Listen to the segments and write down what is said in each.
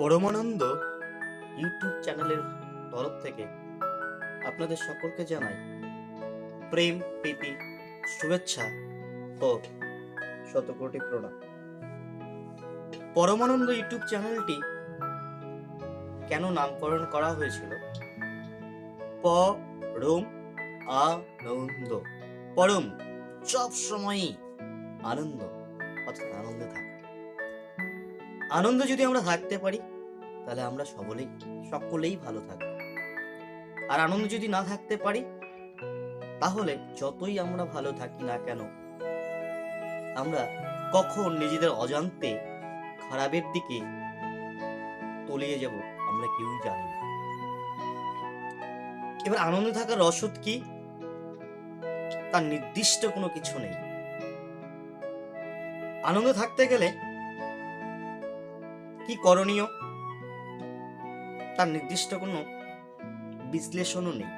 পরমানন্দ YouTube চ্যানেলের তরফ থেকে আপনাদের সকলকে জানাই প্রেম, প্রীতি, শুভেচ্ছা ও শতকোটি প্রণাম। পরমানন্দ ইউটিউব চ্যানেলটি কেন নামকরণ করা হয়েছিল? প, রোম আনন্দ পরম সব সময়ই আনন্দ, অর্থাৎ আনন্দে থাকা। আনন্দ যদি আমরা থাকতে পারি, তাহলে আমরা সকলেই সকলেই ভালো থাকব। আর আনন্দ যদি না থাকতে পারি, তাহলে যতই আমরা ভালো থাকি না কেন, আমরা কখন নিজেদের অজান্তে খারাপের দিকে তলিয়ে যাব, আমরা কেউ জানি না। এবার আনন্দে থাকার রসদ কি? তার নির্দিষ্ট কোনো কিছু নেই। আনন্দ থাকতে গেলে কি করণীয়? তার নির্দিষ্ট কোনো বিশ্লেষণও নেই।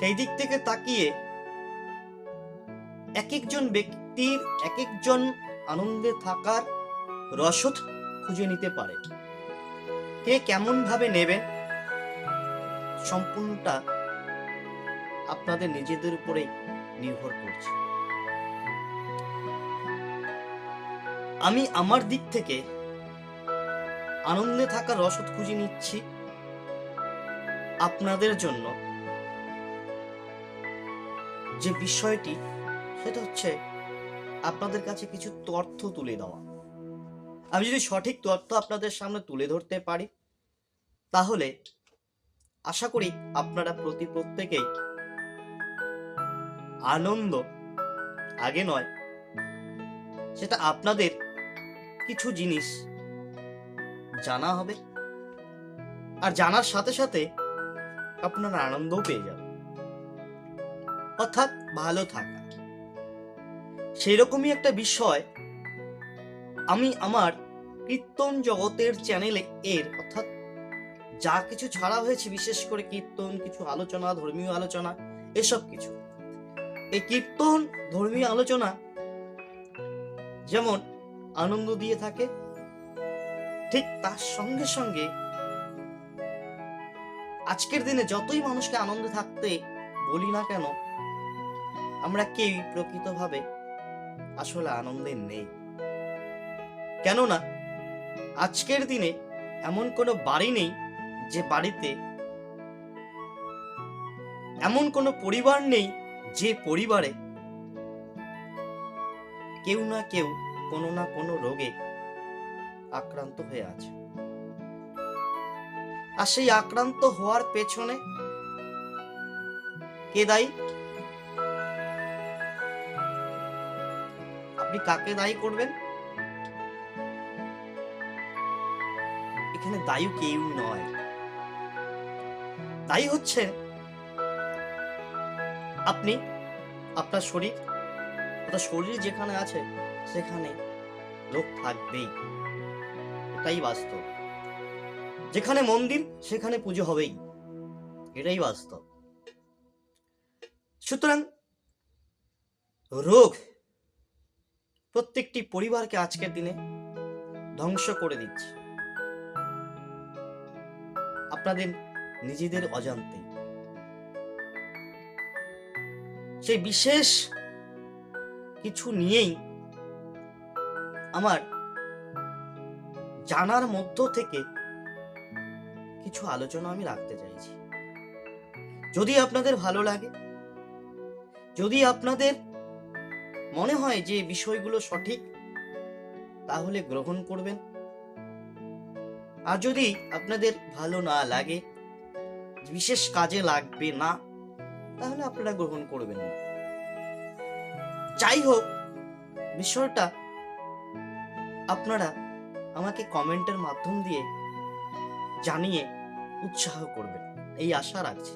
সেই দিক থেকে তাকিয়ে এক একজন ব্যক্তির এক একজন আনন্দে থাকার রসদ খুঁজে নিতে পারে। কে কেমন ভাবে নেবেন সম্পূর্ণটা আপনাদের নিজেদের উপরে নির্ভর করছে। আমি আমার দিক থেকে আনন্দে থাকার রসদ খুঁজে নিচ্ছি আপনাদের জন্য। যে বিষয়টি, সেটা হচ্ছে আপনাদের কাছে কিছু তথ্য তুলে দেওয়া। আমি যদি সঠিক তথ্য আপনাদের সামনে তুলে ধরতে পারি, তাহলে আশা করি আপনারা প্রতি প্রত্যেকেই আনন্দ, আগে নয়, সেটা আপনাদের কিছু জিনিস জানা হবে আর জানার সাথে সাথে আপনারা আনন্দও পেয়ে যাবেন অর্থাৎ ভালো থাকা। সেই রকমই একটা বিষয় আমি আমার কীর্তন জগতের চ্যানেলে এর, অর্থাৎ যা কিছু ছাড়া হয়েছে, বিশেষ করে কীর্তন, কিছু আলোচনা, ধর্মীয় আলোচনা, এসব কিছু। এই কীর্তন, ধর্মীয় আলোচনা যেমন আনন্দ দিয়ে থাকে। ঠিক তার সঙ্গে সঙ্গে আজকের দিনে যতই মানুষকে আনন্দে থাকতে বলি না কেন, আমরা কেউই প্রকৃতভাবে আসলে আনন্দে নেই। কেননা আজকের দিনে এমন কোনো বাড়ি নেই যে বাড়িতে এমন কোনো পরিবার নেই যে পরিবারে কেউ না কেউ কোনো না কোনো রোগে আক্রান্ত হয়ে আছে। আর সেই আক্রান্ত হওয়ার পেছনে কে দায়ী? আপনি কাকে দায়ী করবেন? এখানে দায়ী কেউ নয়। দায়ী হচ্ছে আপনি, আপনার শরীর। আপনার শরীর যেখানে আছে, সেখানে লোক থাকবেই। এটাই বাস্তব। যেখানে মন্দির, সেখানে পুজো হবেই। এটাই বাস্তব। সুতরাং রোগ প্রত্যেকটি পরিবারকে আজকের দিনে ধ্বংস করে দিচ্ছে। আপনাদের নিজেদের অজান্তে। সেই বিশেষ কিছু নিয়েই আমার জানার মধ্য থেকে কিছু আলোচনা আমি রাখতে চাইছি। যদি আপনাদের ভালো লাগে, যদি আপনাদের মনে হয় যে বিষয়গুলো সঠিক, তাহলে গ্রহণ করবেন। আর যদি আপনাদের ভালো না লাগে, বিশেষ কাজে লাগবে না, তাহলে আপনারা গ্রহণ করবেন না। যাই হোক, বিষয়টা আপনারা আমাকে কমেন্টের মাধ্যম দিয়ে জানিয়ে উৎসাহ করবেন, এই আশা রাখছি।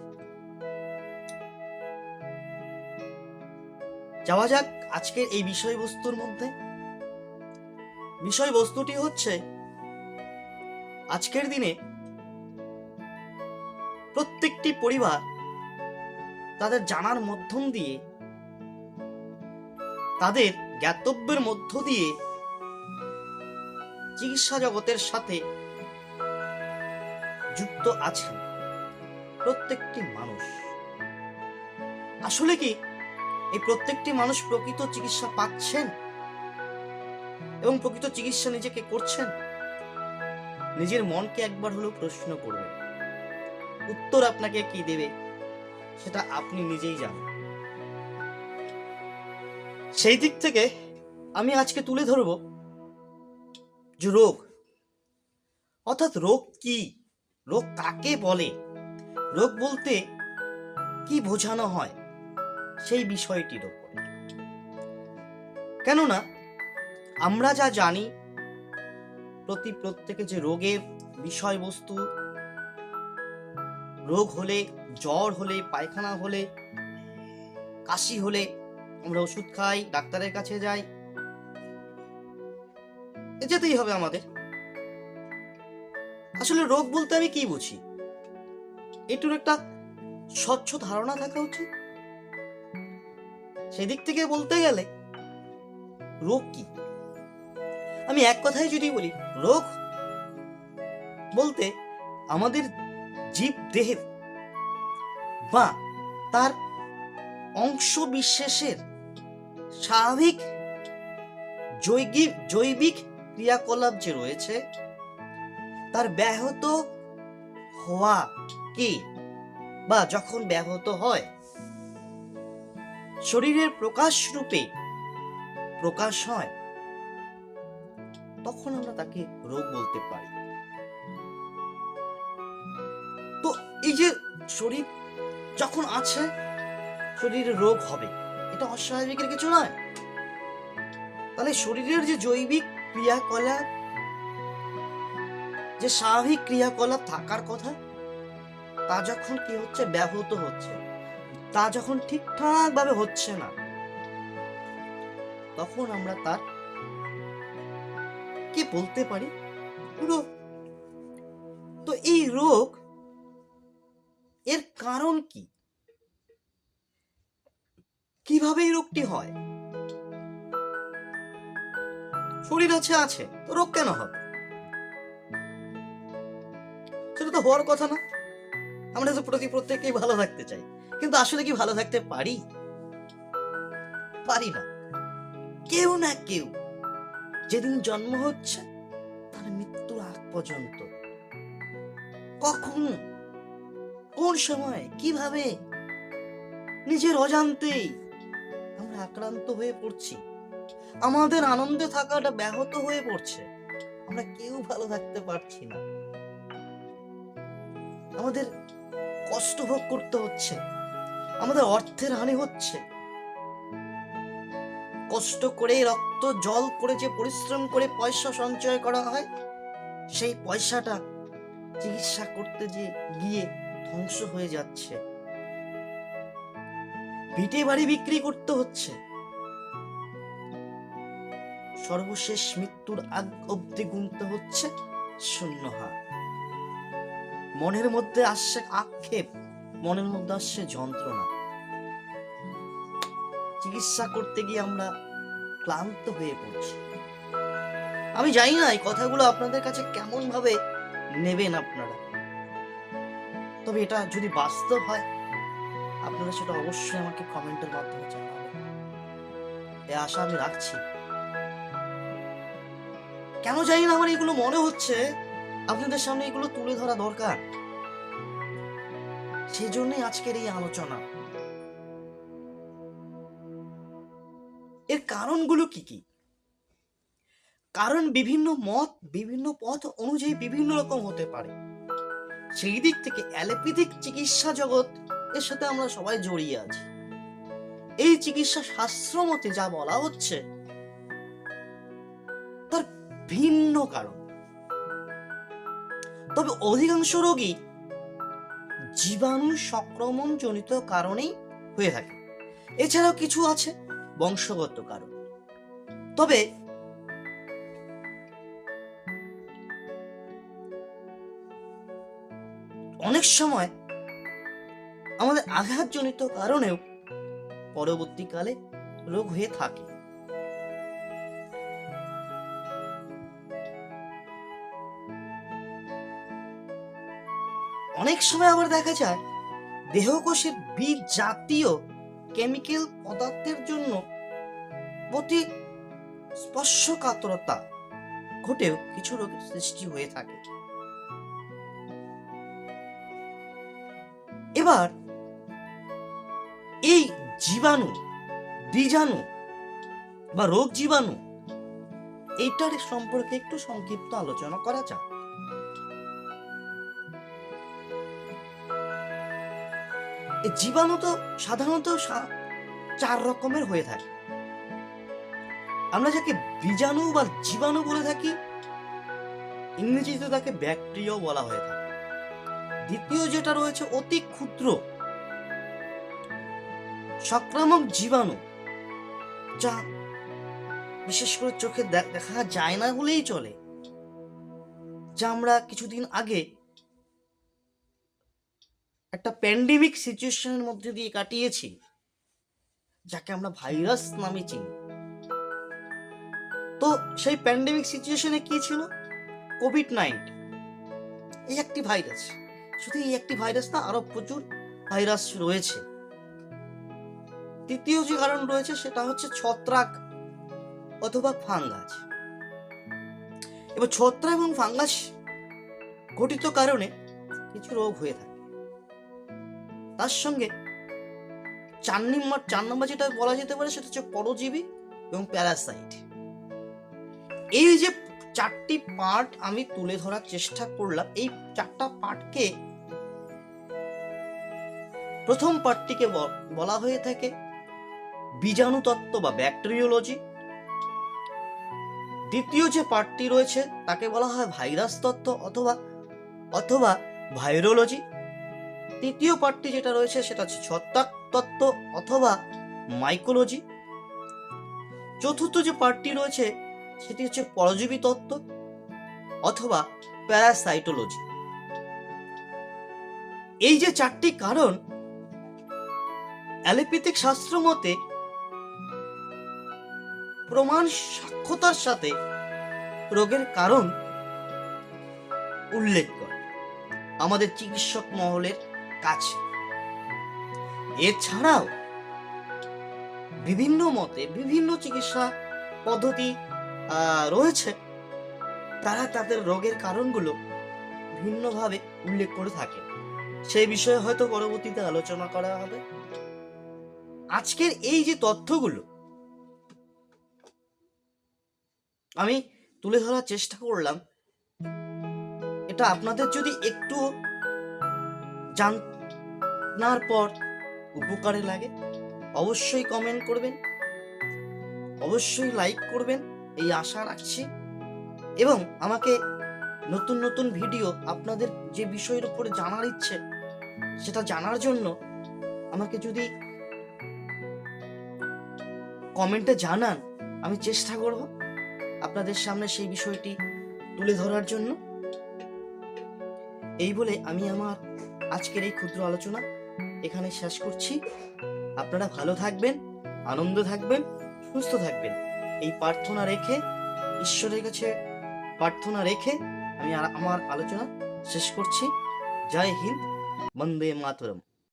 যাওয়া যাক আজকের এই বিষয়বস্তুর মধ্যে। বিষয়বস্তুটি হচ্ছে, আজকের দিনে প্রত্যেকটি পরিবার তাদের জানার মাধ্যম দিয়ে তাদের জ্ঞাতব্যের মধ্য দিয়ে চিকিৎসা জগতের সাথে যুক্ত আছেন প্রত্যেকটি মানুষ। আসলে কি এই প্রত্যেকটি মানুষ প্রকৃত চিকিৎসা পাচ্ছেন? এবং প্রকৃত চিকিৎসা নিজেকে করছেন? নিজের মনকে একবার হলেও প্রশ্ন করবেন, উত্তর আপনাকে কি দেবে? সেটা আপনি নিজেই জানেন। সেই দিক থেকে আমি আজকে তুলে ধরব যে রোগ, অর্থাৎ রোগ কি? রোগ কাকে বলে? রোগ বলতে কি বোঝানো হয়? সেই বিষয়টির ওপর। কেননা আমরা যা জানি, প্রতি প্রত্যেকে যে রোগের বিষয়বস্তু, রোগ হলে জ্বর হলে, পায়খানা হলে, কাশি হলে আমরা ওষুধ খাই, ডাক্তারের কাছে যাই। যেতেই হবে আমাদের। আসলে রোগ বলতে আমি কি বুঝি? এটুর একটা স্বচ্ছ ধারণা থাকা উচিত। সেদিক থেকে বলতে গেলে, রোগ কি? আমি এক কথায় যদি বলি, রোগ বলতে আমাদের জীব দেহের বা তার অংশ বিশেষের স্বাভাবিক জৈবিক জৈবিক ক্রিয়াকলাপ যে রয়েছে, তার ব্যাহত হওয়া কি বা যখন ব্যাহত হয়, শরীরের প্রকাশ রূপে প্রকাশ হয়, তখন আমরা তাকে রোগ বলতে পারি। তো এই যে শরীর যখন আছে, শরীরে রোগ হবে। এটা অস্বাভাবিকের কিছু নয়। তাহলে শরীরের যে জৈবিক ক্রিয়াকলাপ, যে স্বাভাবিক ক্রিয়াকলাপ থাকার কথা, তা যখন কি হচ্ছে, ব্যাহত হচ্ছে, তা যখন ঠিকঠাক ভাবে হচ্ছে না, তখন আমরা তার কি বলতে পারি? রোগ। তো এই রোগ, এর কারণ কি? কীভাবে এই রোগটি হয়? শরীর আছে আছে, তো রোগ কেন হবে? সেটা তো হওয়ার কথা না। আমরা তো প্রতি প্রত্যেককেই ভালো থাকতে চাই। কিন্তু আসলে কি ভালো থাকতে পারি? পারি না। কেউ না কেউ যেদিন জন্ম হচ্ছে, তার মৃত্যুর আগ পর্যন্ত। কখন? কোন সময়? কীভাবে? নিজের অজান্তেই। আক্রান্ত হয়ে পড়ছি। আমাদের আনন্দে থাকাটা ব্যাহত হয়ে পড়ছে। আমরা কেউ ভালো থাকতে পারছি না। আমাদের কষ্ট ভোগ করতে হচ্ছে। আমাদের অর্থের হানি হচ্ছে। কষ্ট করে রক্ত, জল করে যে পরিশ্রম করে পয়সা সঞ্চয় করা হয়, সেই পয়সাটা চিকিৎসা করতে যে গিয়ে ধ্বংস হয়ে যাচ্ছে। ভিটে বাড়ি বিক্রি করতে হচ্ছে। সর্বশেষ মৃত্যুর আগ অব্দি গুনতে হচ্ছে শূন্য হাত। মনের মধ্যে আসছে আক্ষেপ, মনের মধ্যে আসছে যন্ত্রণা। চিকিৎসা করতে গিয়ে আমরা ক্লান্ত হয়ে পড়ছি। আমি জানি না এই কথাগুলো আপনাদের কাছে কেমন ভাবে নেবেন আপনারা। তবে এটা যদি বাস্তব হয় আপনারা সেটা অবশ্যই আমাকে কমেন্টের মাধ্যমে জানাবেন। এ আশা আমি রাখছি। কেন জানি না আমার এগুলো মনে হচ্ছে আপনাদের সামনে এগুলো তুলে ধরা দরকার। সেই জন্যই আজকের এই আলোচনা। এর কারণগুলো কি কি? কারণ বিভিন্ন মত, বিভিন্ন পথ অনুযায়ী বিভিন্ন রকম হতে পারে। সেই দিক থেকে অ্যালোপ্যাথিক চিকিৎসা জগৎ এর সাথে আমরা সবাই জড়িয়ে আছি। এই চিকিৎসা শাস্ত্র মতে যা বলা হচ্ছে, তার ভিন্ন কারণ। তবে অধিকাংশ রোগী জীবাণু সংক্রমণ জনিত কারণেই হয়ে থাকে। এছাড়াও কিছু আছে বংশগত কারণ। তবে অনেক সময় আমাদের আঘাতজনিত কারণেও পরবর্তীকালে রোগ হয়ে থাকে। অনেক সময় আবার দেখা যায়, দেহকোষের বীজ জাতীয় কেমিক্যাল পদার্থের জন্য প্রতি স্পর্শকাতরতা ঘটেও কিছু রোগের সৃষ্টি হয়ে থাকে। এবার এই জীবাণু, বীজাণু বা রোগ জীবাণু, এইটার সম্পর্কে একটু সংক্ষিপ্ত আলোচনা করা যাক। জীবাণু তো সাধারণত চার রকমের হয়ে থাকে। আমরা যাকে বীজাণু বা জীবাণু বলে থাকি, ইংরেজিতে তাকে ব্যাকটেরিয়াও বলা হয়ে থাকে। দ্বিতীয় যেটা রয়েছে অতি ক্ষুদ্র সংক্রামক জীবাণু, যা বিশেষ করে চোখে দেখা যায় না বলেই চলে, যা আমরা কিছুদিন আগে একটা প্যান্ডেমিক সিচুয়েশনের মধ্যে দিয়ে কাটিয়েছি, যাকে আমরা ভাইরাস নামে চিনি। তো সেই প্যান্ডেমিক সিচুয়েশনে কি ছিল? কোভিড নাইন্টিন এই একটি ভাইরাস শুধু এই একটি ভাইরাস না, আরও প্রচুর ভাইরাস রয়েছে। তৃতীয় যে কারণ রয়েছে সেটা হচ্ছে ছত্রাক অথবা ফাঙ্গাস। এবার ছত্রাক এবং ফাঙ্গাস ঘটিত কারণে কিছু রোগ হয়ে থাকে। তার সঙ্গে চার নম্বর চার নম্বর যেটা বলা যেতে পারে সেটা হচ্ছে পরজীবী এবং প্যারাসাইট। এই যে চারটি পার্ট আমি তুলে ধরার চেষ্টা করলাম, এই চারটা পার্টকে প্রথম পার্টটিকে বলা হয়ে থাকে বীজাণু তত্ত্ব বা ব্যাকটেরিওলজি। দ্বিতীয় যে পার্টটি রয়েছে, তাকে বলা হয় ভাইরাস তত্ত্ব অথবা অথবা ভাইরোলজি। তৃতীয় পার্টটি যেটা রয়েছে, সেটা হচ্ছে ছত্রাক তত্ত্ব অথবা মাইকোলজি। চতুর্থ যে পার্টটি রয়েছে, সেটি হচ্ছে পরজীবী তত্ত্ব অথবা প্যারাসাইটোলজি। এই যে চারটি কারণ, অ্যালোপ্যাথিক শাস্ত্র মতে প্রমাণ সাক্ষ্যতার সাথে রোগের কারণ উল্লেখ করে। আমাদের চিকিৎসক মহলের কাছে। এছাড়াও বিভিন্ন মতে বিভিন্ন চিকিৎসা পদ্ধতি রয়েছে। তারা তাদের রোগের কারণগুলো ভিন্নভাবে উল্লেখ করে থাকে। সেই বিষয়ে হয়তো পরবর্তীতে আলোচনা করা হবে। আজকের এই যে তথ্যগুলো আমি তুলে ধরার চেষ্টা করলাম। এটা আপনাদের যদি একটু জানার পর উপকারে লাগে, অবশ্যই কমেন্ট করবেন, অবশ্যই লাইক করবেন, এই আশা রাখছি। এবং আমাকে নতুন নতুন ভিডিও আপনাদের যে বিষয়ের উপরে জানার ইচ্ছে, সেটা জানার জন্য আমাকে যদি কমেন্টে জানান, আমি চেষ্টা করব। আপনাদের সামনে সেই বিষয়টি তুলে ধরার জন্য। এই বলে আমি আমার আজকের এই ক্ষুদ্র আলোচনা এখানে শেষ করছি। আপনারা ভালো থাকবেন, আনন্দ থাকবেন, সুস্থ থাকবেন। এই প্রার্থনা রেখে, ঈশ্বরের কাছে প্রার্থনা রেখে আমি আমার আলোচনা শেষ করছি। জয় হিন্দ, বন্দে মাতরম।